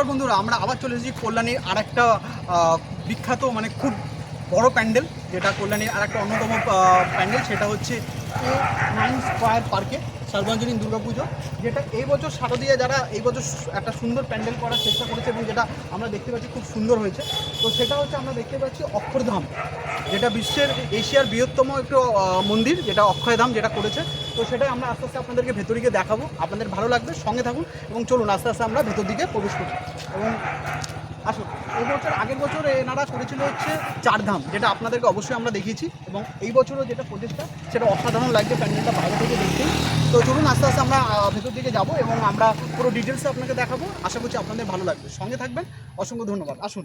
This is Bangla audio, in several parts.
নমস্কার বন্ধুরা, আমরা আবার চলে এসেছি কল্যাণীর আর একটা বিখ্যাত মানে খুব বড় প্যান্ডেল, যেটা কল্যাণীর আর একটা অন্যতম প্যান্ডেল, সেটা হচ্ছে নাইন স্কোয়ার পার্কে সর্বজনীন দুর্গাপুজো, যেটা এই বছর শারদীয়া যারা এই বছর একটা সুন্দর প্যান্ডেল করার চেষ্টা করেছে এবং যেটা আমরা দেখতে পাচ্ছি খুব সুন্দর হয়েছে, তো সেটা হচ্ছে আমরা দেখতে পাচ্ছি অক্ষরধাম, যেটা বিশ্বের এশিয়ার বৃহত্তম একটু মন্দির, যেটা অক্ষয়ধাম যেটা করেছে। তো সেটাই আমরা আস্তে আস্তে আপনাদেরকে ভেতর দিকে দেখাবো। আপনাদের ভালো লাগবে, সঙ্গে থাকুন এবং চলুন আস্তে আস্তে আমরা ভেতর দিকে প্রবেশ করি। এবং আসুন, এই বছর, আগের বছর এনারা করেছিল হচ্ছে চারধাম, যেটা আপনাদেরকে অবশ্যই আমরা দেখিয়েছি। এবং এই বছরও যেটা প্রচেষ্টা, সেটা অসাধারণ লাগছে প্যান্ডেলটা বাইরে থেকে দেখতে। তো চলুন আস্তে আস্তে আমরা ভেতর দিকে যাব এবং আমরা পুরো ডিটেলসে আপনাকে দেখাবো। আশা করছি আপনাদের ভালো লাগবে। সঙ্গে থাকবেন, অসংখ্য ধন্যবাদ। আসুন।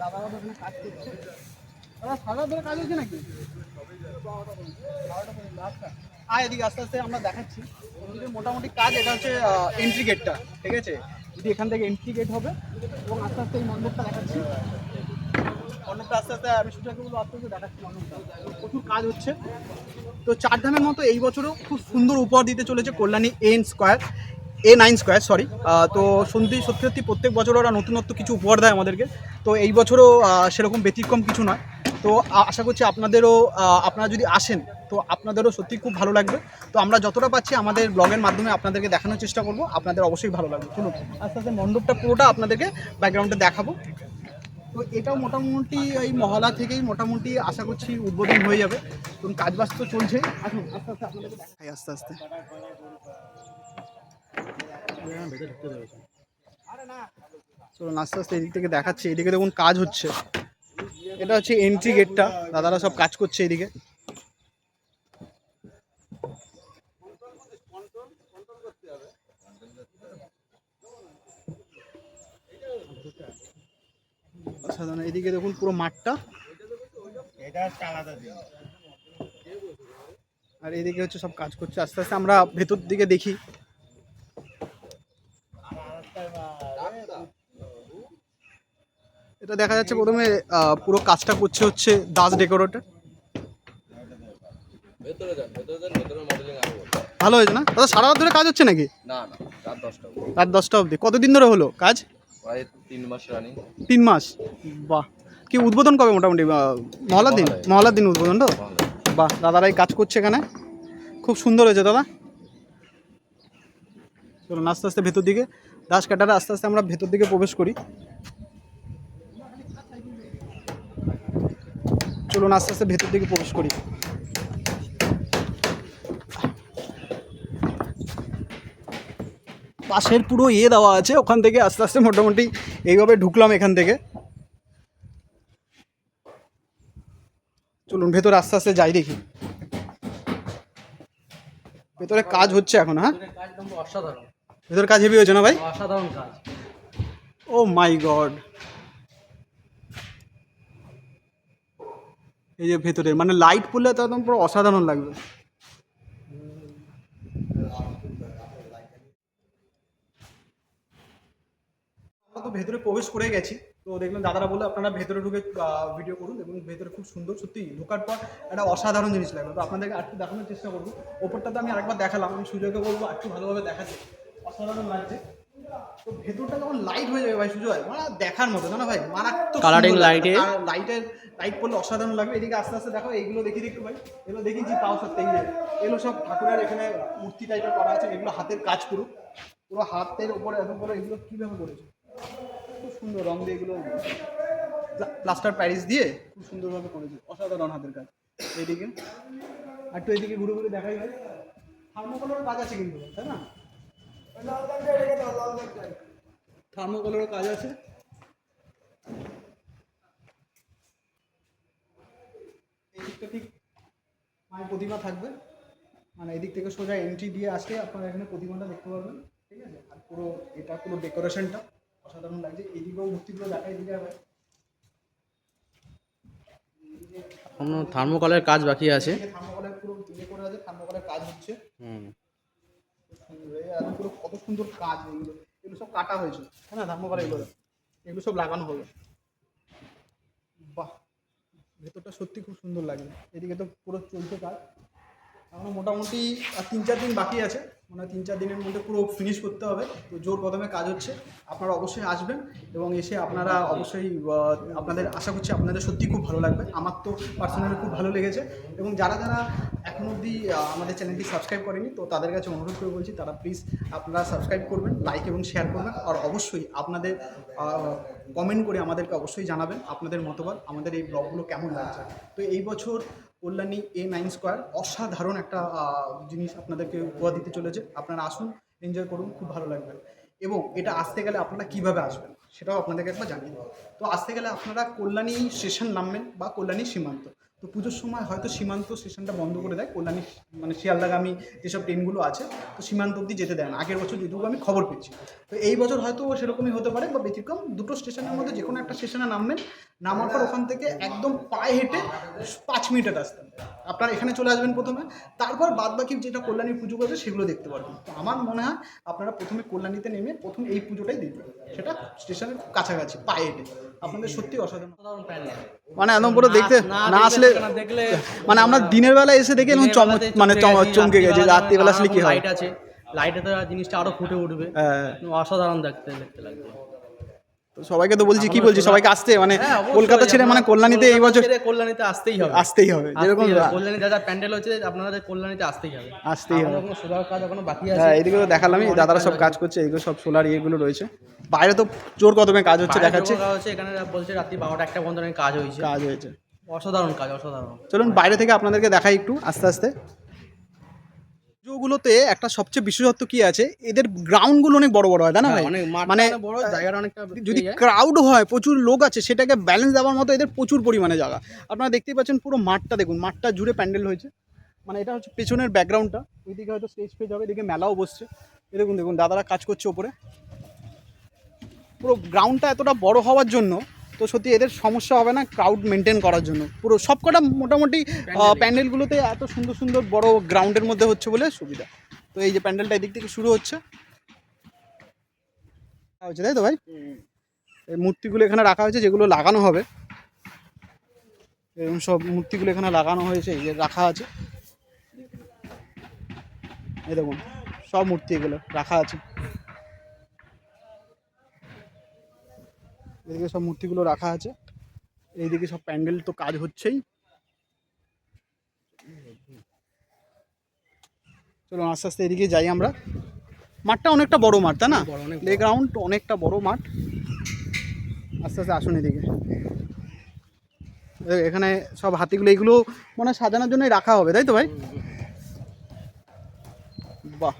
দাদা কাজ করছে দাদা সারা ধরে কাজ হচ্ছে নাকি? আয় এদিকে আস্তে আস্তে আমরা দেখাচ্ছি। মোটামুটি কাজ, এটা হচ্ছে এন্ট্রি গেটটা ঠিক আছে? যদি এখান থেকে এন্ট্রি গেট হবে, এবং আস্তে আস্তে এই দেখাচ্ছি। আস্তে আস্তে দেখাচ্ছি প্রচুর কাজ হচ্ছে। তো চারধামের মতো এই বছরও খুব সুন্দর উপহার দিতে চলেছে Kalyani N square, A nine square sorry তো সত্যি সত্যি সত্যি প্রত্যেক বছর ওরা নতুনত্ব কিছু উপহার দেয় আমাদেরকে। তো এই বছরও সেরকম ব্যতিক্রম কিছু নয়। তো আশা করছি আপনাদেরও আপনারা যদি আসেন তো আপনাদেরও সত্যি খুব ভালো লাগবে। তো আমরা যতটা পাচ্ছি আমাদের ব্লগের মাধ্যমে আপনাদেরকে দেখানোর চেষ্টা করব। আপনাদের অবশ্যই ভালো লাগবে। চলুন আস্তে আস্তে মণ্ডপটা পুরোটা আপনাদেরকে ব্যাকগ্রাউন্ডে দেখাবো। তো এটাও মোটামুটি এই মহলা থেকেই মোটামুটি আশা করছি উদ্বোধন হয়ে যাবে। তো কাজ বাজ তো চলছে। আসুন আস্তে আস্তে আপনাদেরকে দেখাই। আস্তে আস্তে। চলুন আস্তে আস্তে এদিক থেকে দেখাচ্ছি। এদিকে দেখুন কাজ হচ্ছে। এটা হচ্ছে এন্ট্রি গেটটা দাদারা সব কাজ করছে এদিকে। এদিকে দেখুন পুরো মাঠটা। আর এদিকে হচ্ছে সব কাজ করছে। আস্তে আস্তে আমরা ভেতর দিকে দেখি। এটা দেখা যাচ্ছে প্রথমে পুরো কাজটা করছে হচ্ছে দাস ডেকোরেটর। ভালো হয়েছে না? দাদা সারা রাত ধরে কাজ হচ্ছে নাকি? রাত দশটা অবধি। কতদিন ধরে হলো কাজ? তিন মাস বাহ। কি উদ্বোধন কবে মোটামুটি? মহলার দিন। মহলার দিন উদ্বোধন তো? বাহ দাদারাই কাজ করছে এখানে। খুব সুন্দর হয়েছে দাদা। চলুন আস্তে আস্তে ভেতর দিকে। দাস কাটারে আস্তে আস্তে আমরা ভেতর দিকে প্রবেশ করি। চলুন আস্তে আস্তে ভেতর দিকে প্রবেশ করি। পাশের পুরো ইয়ে দেওয়া আছে ওখান থেকে আস্তে আস্তে মোটামুটি এইভাবে ঢুকলাম এখান থেকে। চলুন ভেতরে আস্তে আস্তে যাই দেখি। ভেতরে কাজ হচ্ছে এখন হ্যাঁ? ভেতরে কাজ হেভি হয়েছে না ভাই? অসাধারণ কাজ। ও মাই গড এই যে ভেতরে মানে লাইট পড়লে তো একদম পুরো অসাধারণ লাগবে। আমরা তো ভেতরে প্রবেশ করে গেছি, তো দেখলাম দাদারা বলে আপনারা ভেতরে ঢুকে ভিডিও করুন এবং ভেতরে খুব সুন্দর সত্যি ঢোকার পর একটা অসাধারণ জিনিস লাগবে তো আপনাদেরকে আরেকটু দেখানোর চেষ্টা করব। ওপরটা তো আমি আরেকবার দেখালাম, আমি সুজয়কে বলব, একটু ভালোভাবে দেখাতে। অসাধারণ লাগছে। তো ভেতরটা যখন লাইট হয়ে যাবে ভাই সুজয়? মানে দেখার মতো জানো ভাই? মারাত্মক light এ। লাইটের লাইট পড়লে অসাধারণ লাগবে। এদিকে আস্তে আস্তে দেখো এইগুলো দেখি দেখতে ভাই। এগুলো দেখেছি তাও সত্যি এগুলো সব ঠাকুরের এখানে মূর্তি টাইপের করা আছে। এগুলো হাতের কাজ পুরো। পুরো হাতের উপরে এত বড় এগুলো কীভাবে করেছে? খুব সুন্দর রং দিয়ে এগুলো প্লাস্টার প্যারিস দিয়ে খুব সুন্দরভাবে করেছে। অসাধারণ হাতের কাজ। এইদিকে। আর একটু এদিকে ঘুরে ঘুরে দেখাই ভাই। থার্মোকলেরও কাজ আছে কিন্তু তাই না? থার্মোকলেরও কাজ আছে। এই দিকটা ঠিক মায়ের প্রতিমা থাকবে। মানে এদিক থেকে সোজা এন্ট্রি দিয়ে আসলে আপনারা এখানে প্রতিমাটা দেখতে পারবেন ঠিক আছে? আর পুরো এটা পুরো ডেকোরেশনটা অসাধারণ লাগছে। এইদিকেও মূর্তিগুলো দেখা এদিকে আবার এখনও থার্মোকলের কাজ বাকি আছে। থার্মোকলের পুরো ইয়ে করে আছে থার্মোকলের কাজ হচ্ছে। হুম। আর পুরো কত সুন্দর কাজ এগুলো। এগুলো সব কাটা হয়েছে। হ্যাঁ না এগুলো এগুলো সব লাগানো হবে বাহ, ভেতরটা সত্যি খুব সুন্দর লাগে এদিকে তো পুরো চলছে কাজ এখনও মোটামুটি আর তিন, চার দিন বাকি আছে। মানে তিন চার দিনের মধ্যে পুরো ফিনিশ করতে হবে। তো জোর কদমে কাজ হচ্ছে, আপনারা অবশ্যই আসবেন এবং এসে আপনারা অবশ্যই আপনাদের আশা করছি আপনাদের সত্যি খুব ভালো লাগবে। আমার তো পার্সোনালি খুব ভালো লেগেছে এবং যারা যারা এখন অবধি আমাদের চ্যানেলটি সাবস্ক্রাইব করেনি, তো তাদের কাছে অনুরোধ করে বলছি, তারা প্লিজ আপনারা সাবস্ক্রাইব করবেন লাইক এবং শেয়ার করবেন। আর অবশ্যই আপনাদের কমেন্ট করে আমাদেরকে অবশ্যই জানাবেন আপনাদের মতবাদ, আমাদের এই ব্লগগুলো কেমন লাগছে। তো এই বছর কল্যাণী এ নাইন স্কোয়ার অসাধারণ একটা জিনিস আপনাদেরকে উপহার দিতে চলেছে। আপনারা আসুন এনজয় করুন, খুব ভালো লাগবে। এবং এটা আসতে গেলে আপনারা কীভাবে আসবেন সেটাও আপনাদেরকে একবার জানিয়ে দেবো। তো আসতে গেলে আপনারা কল্যাণী স্টেশন নামবেন বা কল্যাণী সীমান্ত। তো পুজোর সময় হয়তো সীমান্ত স্টেশনটা বন্ধ করে দেয়, কল্যাণী মানে শিয়ালদাগামী যেসব ট্রেনগুলো আছে, তো সীমান্ত অব্দি যেতে দেয় না। আগের বছর যেটুকু আমি খবর পেয়েছি। তো এই বছর হয়তো সেরকমই হতে পারে বা ব্যতিক্রম। দুটো স্টেশনের মধ্যে যে কোনো একটা স্টেশনে নামবেন, নামার পর ওখান থেকে একদম পায়ে হেঁটে পাঁচ মিনিটের রাস্তা। আপনারা এখানে চলে আসবেন প্রথমে। তারপর বাদ বাকি যেটা কল্যাণী পুজো করবে সেগুলো দেখতে পারবেন। তো আমার মনে হয় আপনারা প্রথমে কল্যাণীতে নেমে প্রথম এই পুজোটাই দেখবেন। সেটা স্টেশনের কাছাকাছি পায়ে হেঁটে আপনাদের সত্যি অসাধারণ। মানে একদম পুরো দেখতে না আসলে দেখলে মানে আমরা দিনের বেলা এসে দেখে মানে চম- চমকে গেছি রাত্রিবেলা আসলে কি হয়? লাইট আছে। লাইটে তো জিনিসটা আরও ফুটে উঠবে। হ্যাঁ, অসাধারণ দেখতে দেখতে লাগবে। তো সবাইকে তো বলছি কি বলছি? সবাইকে আসতে মানে হ্যাঁ, কলকাতা ছেড়ে মানে কল্যাণীতে এই বছর কল্যাণীতে আসতেই হবে। আসতেই হবে যেরকম কল্যাণী যা প্যান্ডেল হচ্ছে আপনাদের কল্যাণীতে আসতেই হবে। আসতেই হবে। এখনও সোলার কাজ এখনও বাকি আছে? হ্যাঁ এদিকে তো দেখালাম এই দাদারা সব কাজ করছে এগুলো সব সোলার ইয়েগুলো রয়েছে। বাইরে তো জোর কদমে কাজ হচ্ছে দেখাচ্ছে। এখানে বলছে রাত্রি বারোটা একটা পর্যন্ত কাজ হয়েছে। কাজ হয়েছে। অসাধারণ কাজ অসাধারণ। চলুন বাইরে থেকে আপনাদেরকে দেখাই একটু আস্তে আস্তে। পুজোগুলোতে একটা সবচেয়ে বিশেষত্ব কি আছে? এদের গ্রাউন্ডগুলো অনেক বড় বড় হয় তাই না ভাই? হ্যাঁ, মাঠ মানে মানে যদি ক্রাউড হয় প্রচুর লোক আছে সেটাকে ব্যালেন্স দেওয়ার মতো এদের প্রচুর পরিমাণে জায়গা। আপনারা দেখতেই পাচ্ছেন পুরো মাঠটা দেখুন মাঠটা জুড়ে প্যান্ডেল হয়েছে। মানে এটা হচ্ছে পেছনের ব্যাকগ্রাউন্ডটা ওইদিকে হয়তো স্টেজ ফেজ হবে এদিকে মেলাও বসছে। এ দেখুন দেখুন দাদারা কাজ করছে ওপরে। পুরো গ্রাউন্ডটা এতটা বড় হওয়ার জন্য তো সত্যি এদের সমস্যা হবে না ক্রাউড মেনটেন করার জন্য। পুরো সবকটা মোটামুটি প্যান্ডেলগুলোতে এত সুন্দর সুন্দর বড় গ্রাউন্ডের মধ্যে হচ্ছে বলে সুবিধা। তো এই যে প্যান্ডেলটা এদিক থেকে শুরু হচ্ছে। হচ্ছে তাই তো ভাই? এই মূর্তিগুলো এখানে রাখা হয়েছে যেগুলো লাগানো হবে। এরকম সব মূর্তিগুলো এখানে লাগানো হয়েছে এই যে রাখা আছে। এই দেখুন সব মূর্তি এগুলো রাখা আছে। এদিকে সব মূর্তিগুলো রাখা আছে। এইদিকে সব প্যান্ডেল তো কাজ হচ্ছেই। চলো আস্তে আস্তে এদিকে যাই আমরা। মাঠটা অনেকটা বড় মাঠ তাই না? বড়, অনেক প্লে গ্রাউন্ড অনেকটা বড় মাঠ। আস্তে আস্তে আসুন এদিকে। এখানে সব হাতিগুলো এগুলো মনে হয় সাজানোর জন্যই রাখা হবে তাই তো ভাই? বাহ।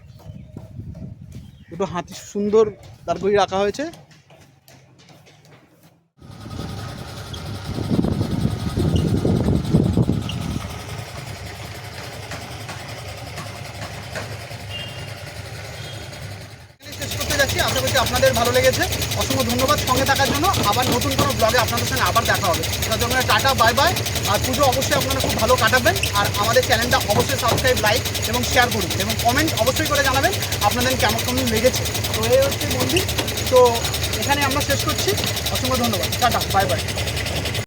দুটো হাতি সুন্দর দাঁড় রাখা হয়েছে শেষ করতে যাচ্ছি আশা করছি ভালো লেগেছে। অসংখ্য ধন্যবাদ। সঙ্গে থাকার জন্য আবার নতুন কোনো ব্লগে আপনাদের সঙ্গে আবার দেখা হবে। তার জন্য টাটা বাই বাই আর পুজো অবশ্যই আপনারা খুব ভালো কাটাবেন। আর আমাদের চ্যানেলটা অবশ্যই সাবস্ক্রাইব লাইক এবং শেয়ার করুন। এবং কমেন্ট অবশ্যই করে জানাবেন আপনাদের কেমন কেমন লেগেছে। তো এই হচ্ছে মন্দির। তো এখানে আমরা শেষ করছি। অসংখ্য ধন্যবাদ। Tata bye bye